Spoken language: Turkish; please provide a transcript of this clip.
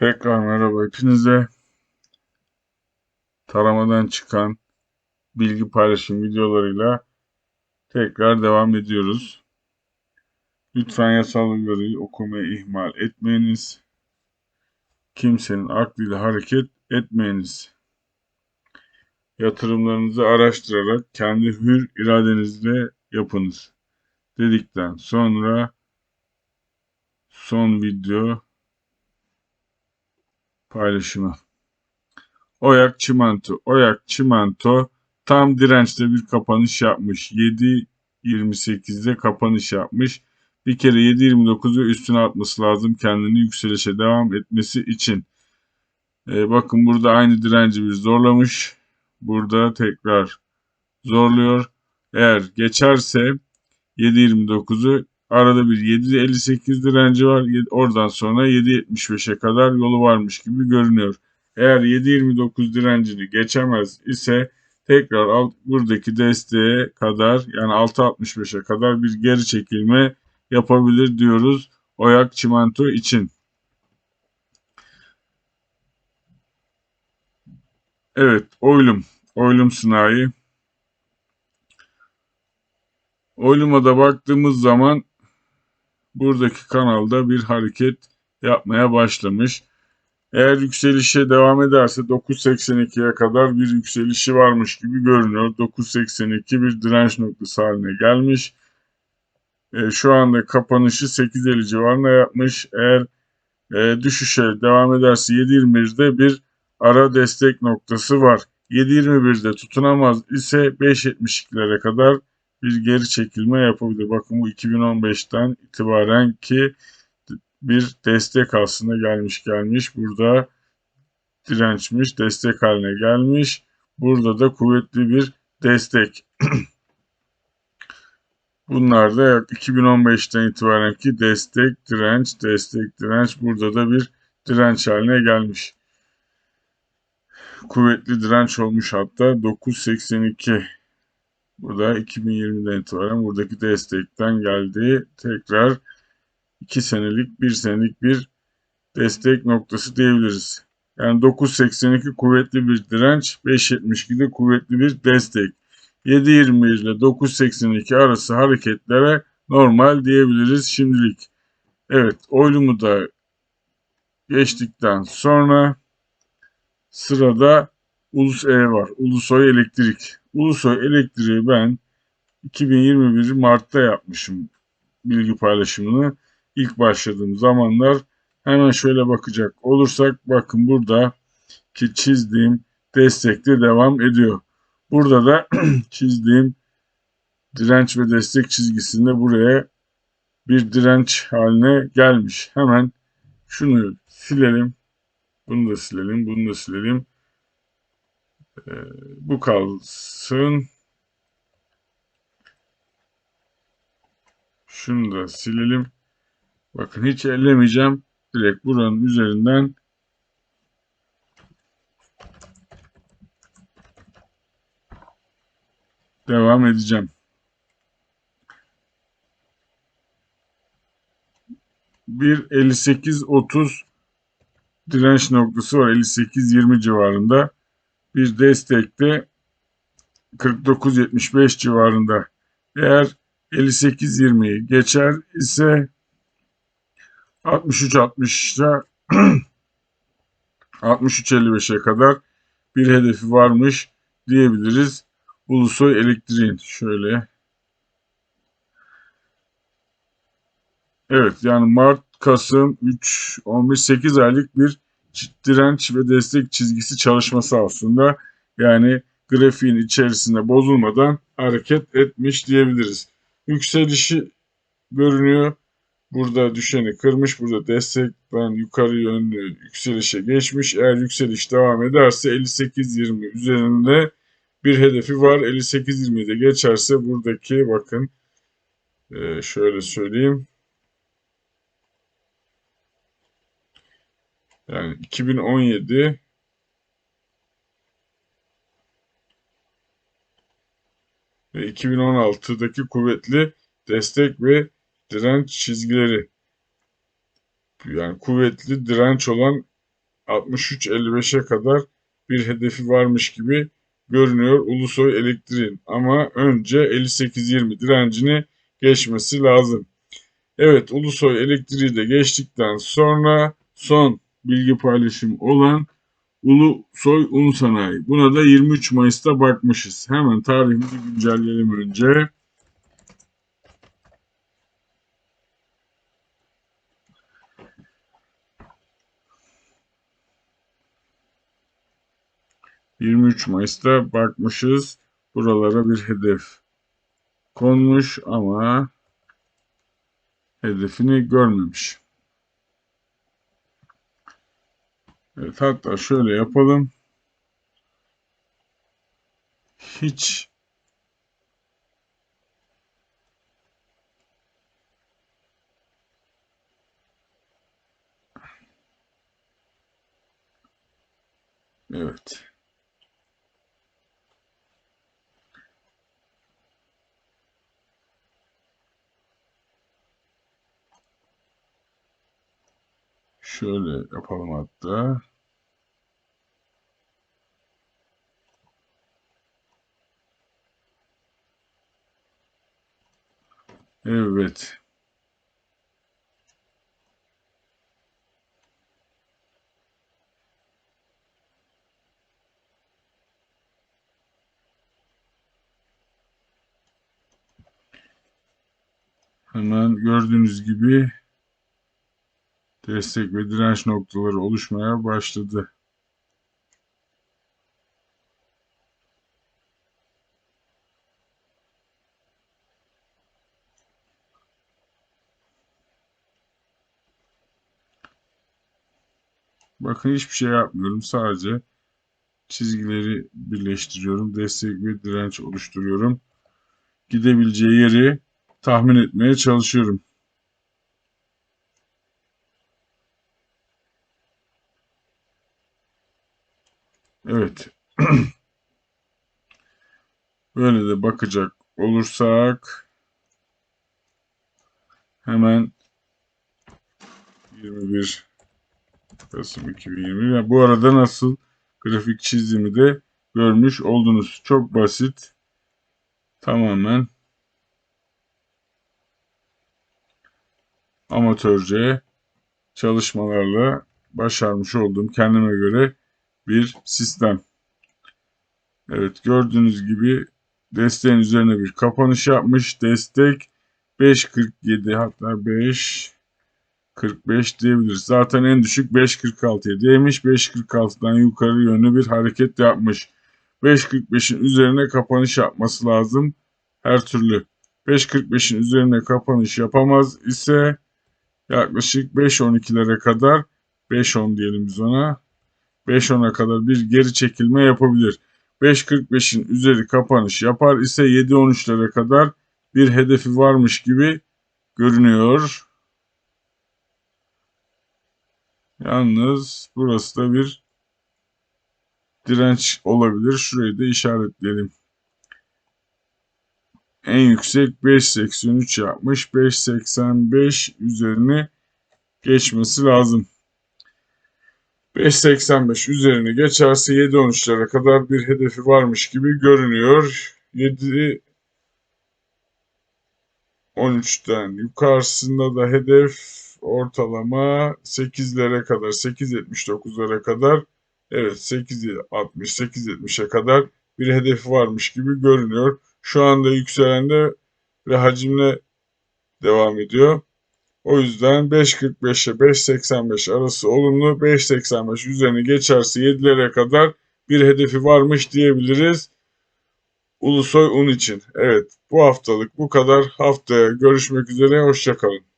Tekrar merhaba hepinize. Taramadan çıkan bilgi paylaşım videolarıyla tekrar devam ediyoruz. Lütfen yasal uyarıyı okumayı ihmal etmeyiniz. Kimsenin aklıyla hareket etmeyiniz. Yatırımlarınızı araştırarak kendi hür iradenizle yapınız. Dedikten sonra son video paylaşımı. Oyak Çimento. Oyak Çimento tam dirençte bir kapanış yapmış. 7.28'de kapanış yapmış. Bir kere 7.29'u üstüne atması lazım kendini yükselişe devam etmesi için. Ee, bakın burada aynı direnci bir zorlamış. Burada tekrar zorluyor. Eğer geçerse 7.29'u arada bir 7.58 direnci var. Oradan sonra 7.75'e kadar yolu varmış gibi görünüyor. Eğer 7.29 direncini geçemez ise tekrar alt, buradaki desteğe kadar yani 6.65'e kadar bir geri çekilme yapabilir diyoruz Oyak Çimento için. Evet, oylum. Oylum sınavı. Oyluma da baktığımız zaman buradaki kanalda bir hareket yapmaya başlamış. Eğer yükselişe devam ederse 9.82'ye kadar bir yükselişi varmış gibi görünüyor. 9.82 bir direnç noktası haline gelmiş. E, şu anda kapanışı 8.50 civarına yapmış. Eğer e, düşüşe devam ederse 7.21'de bir ara destek noktası var. 7.21'de tutunamaz ise 5.72'lere kadar bir geri çekilme yapabilir. Bakın bu 2015'ten itibaren ki bir destek aslında gelmiş gelmiş. Burada dirençmiş, destek haline gelmiş. Burada da kuvvetli bir destek. Bunlar da 2015'ten itibaren ki destek, direnç, destek, direnç. Burada da bir direnç haline gelmiş. Kuvvetli direnç olmuş hatta 982 Burada 2020'den itibaren buradaki destekten geldi. Tekrar 2 senelik 1 senelik bir destek noktası diyebiliriz. Yani 9.82 kuvvetli bir direnç, 5.72'de kuvvetli bir destek. 7.21 ile 9.82 arası hareketlere normal diyebiliriz şimdilik. Evet oylumu da geçtikten sonra sırada Ulus E var. Ulusoy Elektrik. Ulusoy Elektriği ben 2021 Mart'ta yapmışım bilgi paylaşımını. İlk başladığım zamanlar hemen şöyle bakacak olursak bakın burada ki çizdiğim destekte devam ediyor. Burada da çizdiğim direnç ve destek çizgisinde buraya bir direnç haline gelmiş. Hemen şunu silelim. Bunu da silelim. Bunu da silelim. Ee, bu kalsın. Şunu da silelim. Bakın hiç ellemeyeceğim. Direkt buranın üzerinden devam edeceğim. Bir 58-30 direnç noktası var. 58-20 civarında. Bir destekte 49-75 civarında. Eğer 58-20'yi geçer ise 63-60'da 63-55'e kadar bir hedefi varmış diyebiliriz. Ulusoy Elektriğin şöyle. Evet yani Mart, Kasım, 3, 11, 8 aylık bir direnç ve destek çizgisi çalışması aslında. Yani grafiğin içerisinde bozulmadan hareket etmiş diyebiliriz. Yükselişi görünüyor. Burada düşeni kırmış. Burada destekten yukarı yönlü yükselişe geçmiş. Eğer yükseliş devam ederse 58-20 üzerinde bir hedefi var. 58-20'de geçerse buradaki bakın şöyle söyleyeyim. Yani 2017 ve 2016'daki kuvvetli destek ve direnç çizgileri. Yani kuvvetli direnç olan 63.55'e kadar bir hedefi varmış gibi görünüyor Ulusoy Elektriğin. Ama önce 58.20 direncini geçmesi lazım. Evet Ulusoy Elektriği de geçtikten sonra son bilgi paylaşım olan Ulusoy Un Sanayi. Buna da 23 Mayıs'ta bakmışız. Hemen tarihimizi güncelleyelim önce. ...23 Mayıs'ta bakmışız. Buralara bir hedef konmuş ama hedefini görmemiş. Evet hatta şöyle yapalım. Hiç Evet. Şöyle yapalım hatta. Evet. Hemen gördüğünüz gibi destek ve direnç noktaları oluşmaya başladı. Bakın hiçbir şey yapmıyorum. Sadece çizgileri birleştiriyorum. Destek ve direnç oluşturuyorum. Gidebileceği yeri tahmin etmeye çalışıyorum. Evet. Böyle de bakacak olursak hemen 21 Kasım 2020. Yani bu arada nasıl grafik çizdiğimi de görmüş oldunuz. Çok basit. Tamamen amatörce çalışmalarla başarmış olduğum kendime göre bir sistem. Evet gördüğünüz gibi desteğin üzerine bir kapanış yapmış. Destek 5.47 hatta 5 45 diyebiliriz. Zaten en düşük 5.46'ya değmiş. 5.46'dan yukarı yönlü bir hareket yapmış. 5.45'in üzerine kapanış yapması lazım. Her türlü. 5.45'in üzerine kapanış yapamaz ise yaklaşık 5.12'lere kadar 5.10 diyelim biz ona. 5.10'a kadar bir geri çekilme yapabilir. 5.45'in üzeri kapanış yapar ise 7.13'lere kadar bir hedefi varmış gibi görünüyor. Yalnız burası da bir direnç olabilir. Şurayı da işaretleyelim. En yüksek 5.83 yapmış. 5.85 üzerini geçmesi lazım. 5.85 üzerine geçerse 7.13'lere kadar bir hedefi varmış gibi görünüyor. 7 13'ten yukarısında da hedef ortalama 8'lere kadar 8.79'lara kadar evet 8.60 8.70'e kadar bir hedefi varmış gibi görünüyor. Şu anda yükselende ve hacimle devam ediyor. O yüzden 5.45 ile 5.85 arası olumlu. 5.85 üzerine geçerse 7'lere kadar bir hedefi varmış diyebiliriz. Ulusoy Un için. Evet bu haftalık bu kadar. Haftaya görüşmek üzere. Hoşçakalın.